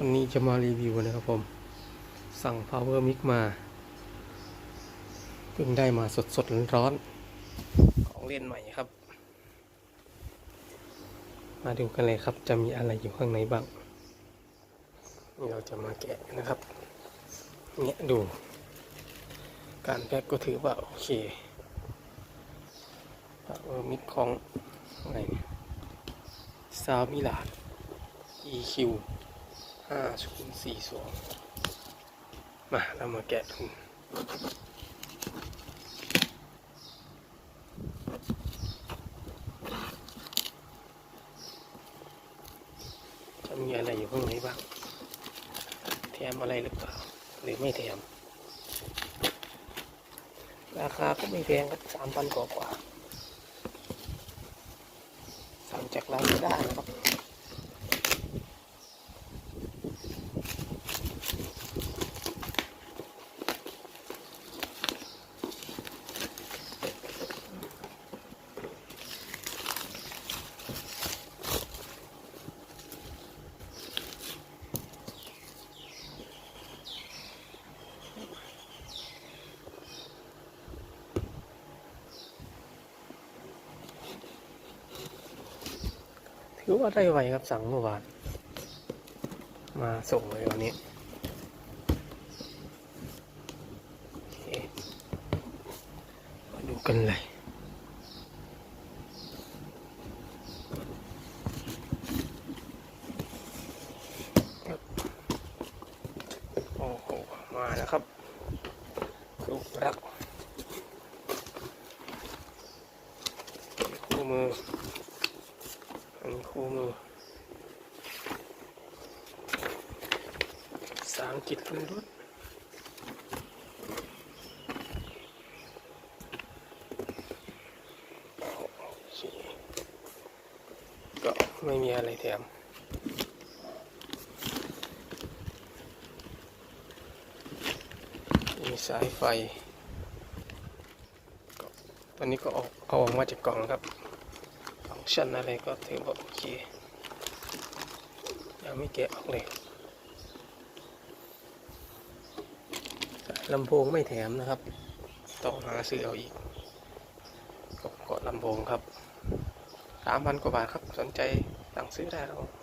วันนี้จะมารีวิวนะครับผม สั่ง Power Mic มา เพิ่งได้มาสดสดๆร้อนๆของเล่นใหม่ครับ มาดูกันเลยครับ จะมีอะไรอยู่ข้างในบ้าง นี่เราจะมาแกะนะครับเนี่ยดู การแพ็กก็ถือว่า โอเค Power Mic ของอะไรเนี่ยซามิลาด EQ ห้าศูนสี่สองมาเรามาแกะดูจะมีอะไรอยู่ข้างในบ้าง แถมอะไรหรือเปล่า หรือไม่แถม ราคาก็ไม่แพงครับสามพันกว่ากว่าสั่งจากร้านก็ได้นะครับ ถือว่าได้ไวครับสั่งเมื่อวานมาส่งเลยวันนี้มาดูกันเลยโอ้โหมาแล้วครับลูกรักคู่มือ อันนี้คู่มือสามจิตล้วนๆโอเคก็ไม่มีอะไรแถมมีสายไฟ ตอนนี้ก็เอาเอาออกมาจากกล่องครับ ฟังก์ชันอะไรก็ถือว่าโอเค ยังไม่แกะออกเลยลำโพงไม่แถมนะครับ ต้องหาซื้อเอาอีกก็ลำโพงครับสามพันกว่าบาทครับ สนใจสั่งซื้อได้ครับ